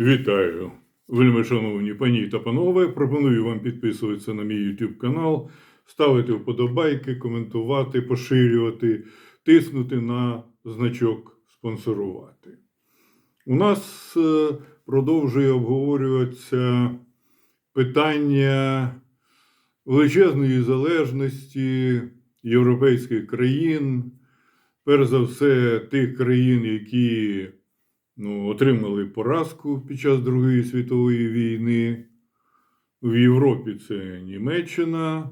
Вітаю, вельми шановні пані та панове. Пропоную вам підписуватися на мій YouTube канал, ставити вподобайки, коментувати, поширювати, тиснути на значок спонсорувати. У нас е, продовжує обговорюватися питання величезної залежності європейських країн, перш за все, тих країн, які ну, отримали поразку під час Другої світової війни. В Європі це Німеччина,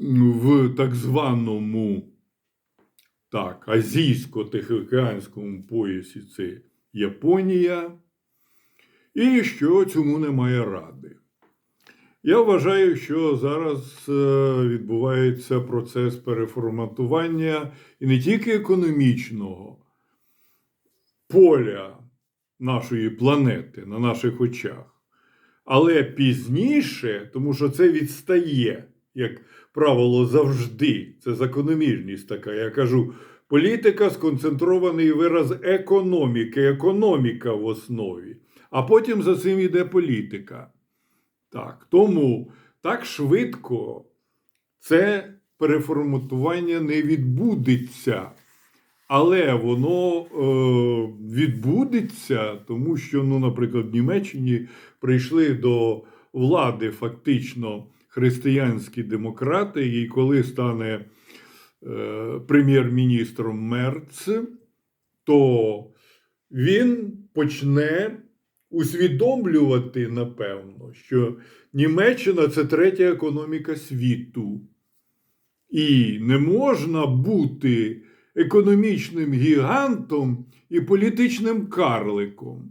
в так званому так, азійсько-тихоокеанському поясі це Японія, і що цьому немає ради. Я вважаю, що зараз е, відбувається процес переформатування і не тільки економічного поля нашої планети на наших очах, але пізніше, тому що це відстає, як правило, завжди. Це закономірність така. Я кажу, політика сконцентрований вираз економіки, економіка в основі, а потім за цим йде політика. Так, тому так швидко це переформатування не відбудеться. Але воно е, відбудеться, тому що, ну, наприклад, в Німеччині прийшли до влади фактично християнські демократи, і коли стане е, прем'єр-міністром Мерц, то він почне усвідомлювати, напевно, що Німеччина це третя економіка світу. І не можна бути економічним гігантом і політичним карликом.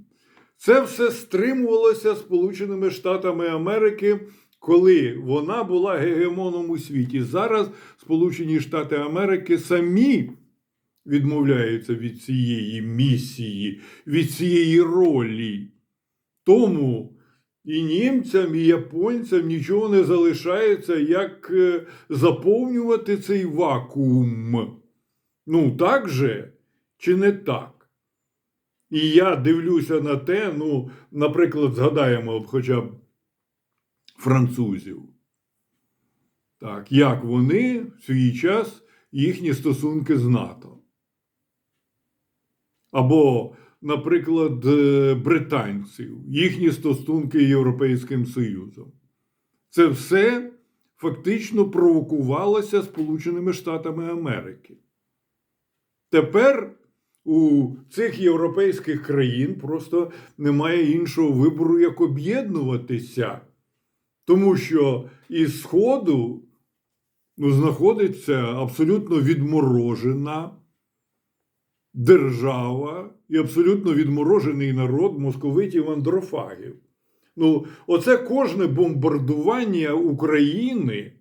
Це все стримувалося Сполученими Штатами Америки, коли вона була гегемоном у світі. Зараз Сполучені Штати Америки самі відмовляються від цієї місії, від цієї ролі. Тому і німцям, і японцям нічого не залишається, як е, заповнювати цей вакуум. Ну, так же чи не так? І я дивлюся на те, ну, наприклад, згадаємо хоча б французів. Так, як вони в свій час їхні стосунки з НАТО. Або, наприклад, е, британців, їхні стосунки з Європейським Союзом. Це все фактично провокувалося Сполученими Штатами Америки. Тепер у цих європейських країн просто немає іншого вибору, як об'єднуватися. Тому що із Сходу ну, знаходиться абсолютно відморожена держава і абсолютно відморожений народ московитів андрофагів. Ну, оце кожне бомбардування України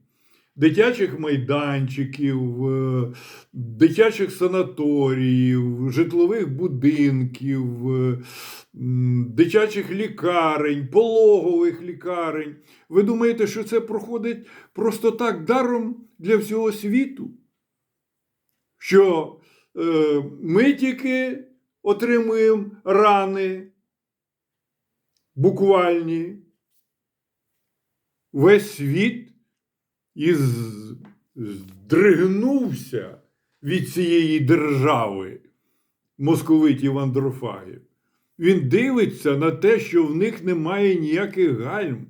дитячих майданчиків, е, дитячих санаторіїв, житлових будинків, е, дитячих лікарень, пологових лікарень. Ви думаєте, що це проходить просто так даром для всього світу? Що е, ми тільки отримуємо рани буквальні. Весь світ і здригнувся від цієї держави московитів андрофагів. Він дивиться на те, що в них немає ніяких гальм,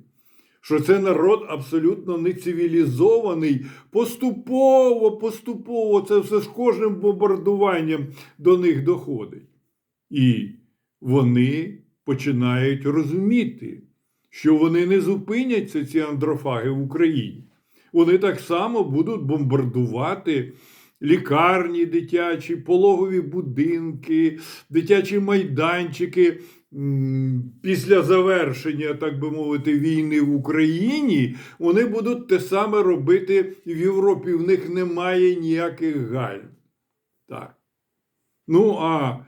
що це народ абсолютно нецивілізований. Поступово, поступово це все з кожним бомбардуванням до них доходить. І вони починають розуміти, що вони не зупиняться, ці андрофаги в Україні вони так само будуть бомбардувати лікарні дитячі, пологові будинки, дитячі майданчики. Після завершення, так би мовити, війни в Україні вони будуть те саме робити в Європі. В них немає ніяких гальм. Так. Ну, а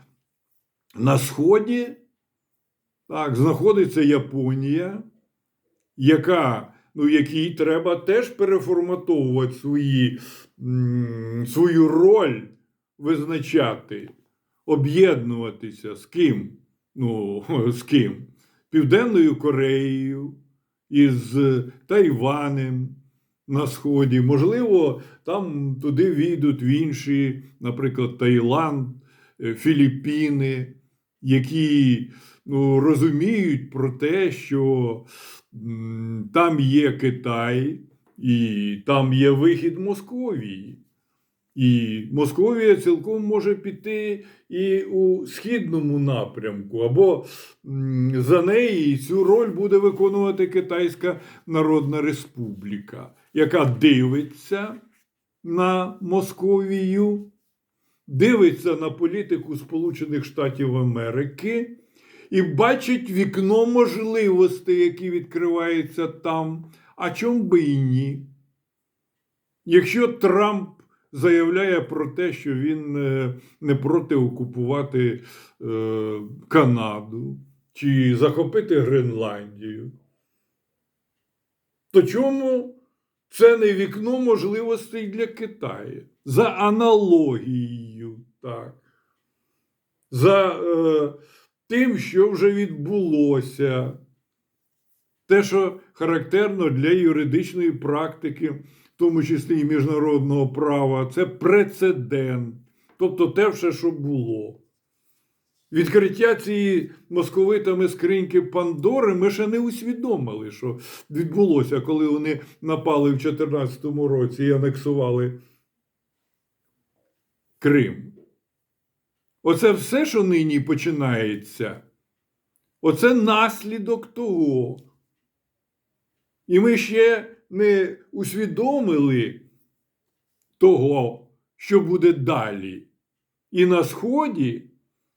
на Сході так, знаходиться Японія, яка ну, якій треба теж переформатовувати свої, свою роль визначати, об'єднуватися з ким? Ну, з ким? Південною Кореєю, із Тайванем на Сході. Можливо, там туди війдуть в інші, наприклад, Таїланд, е, Філіппіни, які ну, розуміють про те, що там є Китай і там є вихід Московії. І Московія цілком може піти і у східному напрямку, або за неї цю роль буде виконувати Китайська Народна Республіка, яка дивиться на Московію, дивиться на політику Сполучених Штатів Америки і бачить вікно можливостей, які відкриваються там. А чому би і ні? Якщо Трамп заявляє про те, що він е, не проти окупувати е, Канаду чи захопити Гренландію, то чому це не вікно можливостей для Китаю? За аналогією, так. За е, тим, що вже відбулося, те, що характерно для юридичної практики, в тому числі і міжнародного права, це прецедент, тобто те, все, що було. Відкриття цієї московитами скриньки Пандори ми ще не усвідомили, що відбулося, коли вони напали в 2014 році і анексували Крим. Оце все, що нині починається, оце наслідок того. І ми ще не усвідомили того, що буде далі. І на Сході,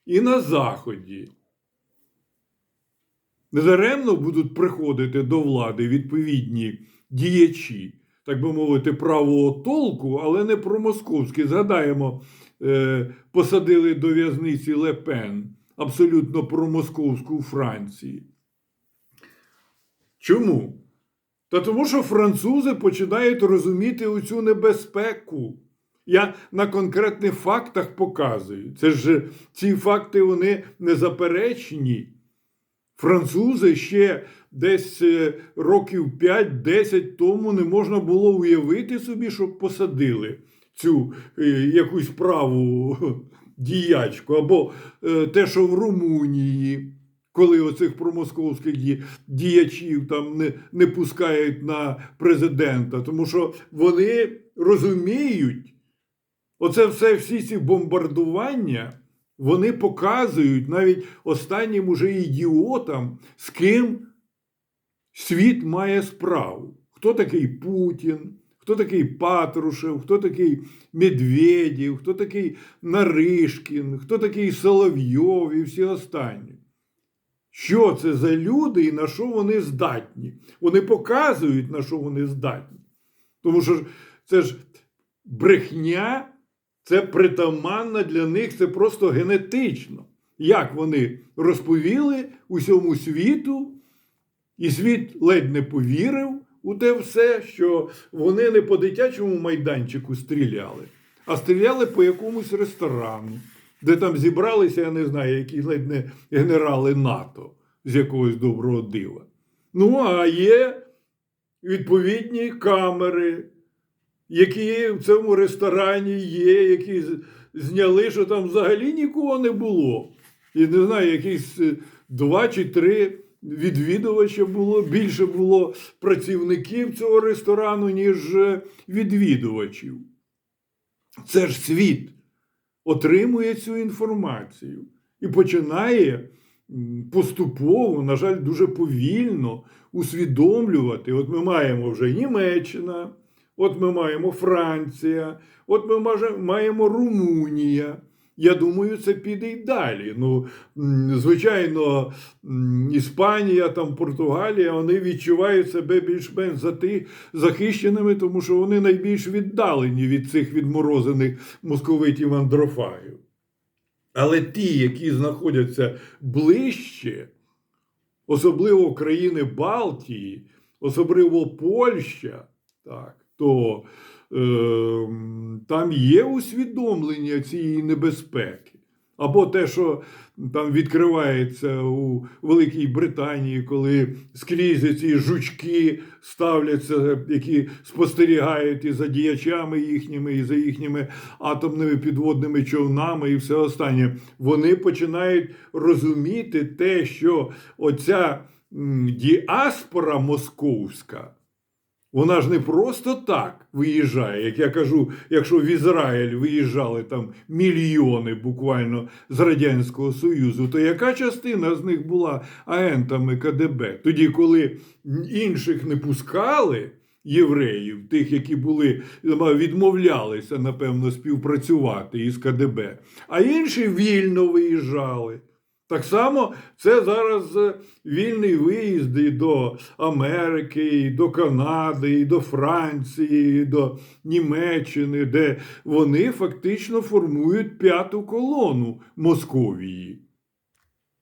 і на Заході. Недаремно будуть приходити до влади відповідні діячі, так би мовити, правого толку, але не про московські. Згадаємо, посадили до в'язниці Лепен абсолютно промосковську Франції. Чому? Та тому, що французи починають розуміти оцю небезпеку. Я на конкретних фактах показую. Це ж ці факти вони незаперечні. Французи ще десь е, років 5-10 тому не можна було уявити собі, щоб посадили цю е, якусь праву діячку, або е, те, що в Румунії, коли оцих промосковських діячів там не, не пускають на президента, тому що вони розуміють, оце все, всі ці бомбардування. Вони показують навіть останнім уже ідіотам, з ким світ має справу. Хто такий Путін, хто такий Патрушев, хто такий Медведєв, хто такий Наришкін, хто такий Соловйов і всі останні. Що це за люди і на що вони здатні? Вони показують, на що вони здатні. Тому що це ж брехня. Це притаманно для них, це просто генетично. Як вони розповіли усьому світу, і світ ледь не повірив у те все, що вони не по дитячому майданчику стріляли, а стріляли по якомусь ресторану, де там зібралися, я не знаю, які ледь не генерали НАТО з якогось доброго дива. Ну, а є відповідні камери які в цьому ресторані є, які зняли, що там взагалі нікого не було. І не знаю, якісь е, два чи три відвідувача було, більше було працівників цього ресторану, ніж е, відвідувачів. Це ж світ отримує цю інформацію і починає поступово, на жаль, дуже повільно усвідомлювати. От ми маємо вже Німеччина. От ми маємо Франція, от ми маємо Румунія. Я думаю, це піде й далі. Ну, звичайно, Іспанія, там, Португалія, вони відчувають себе більш-менш захищеними, тому що вони найбільш віддалені від цих відморозених московитів андрофагів. Але ті, які знаходяться ближче, особливо країни Балтії, особливо Польща, так, то там є усвідомлення цієї небезпеки. Або те, що там відкривається у Великій Британії, коли скрізь ці жучки ставляться, які спостерігають і за діячами їхніми, і за їхніми атомними підводними човнами, і все останнє. Вони починають розуміти те, що оця діаспора московська. Вона ж не просто так виїжджає, як я кажу, якщо в Ізраїль виїжджали там мільйони буквально з Радянського Союзу, то яка частина з них була агентами КДБ? Тоді, коли інших не пускали, євреїв, тих, які були відмовлялися, напевно, співпрацювати із КДБ, а інші вільно виїжджали. Так само це зараз е, вільний виїзд і до Америки, і до Канади, і до Франції, і до Німеччини, де вони фактично формують п'яту колону Московії.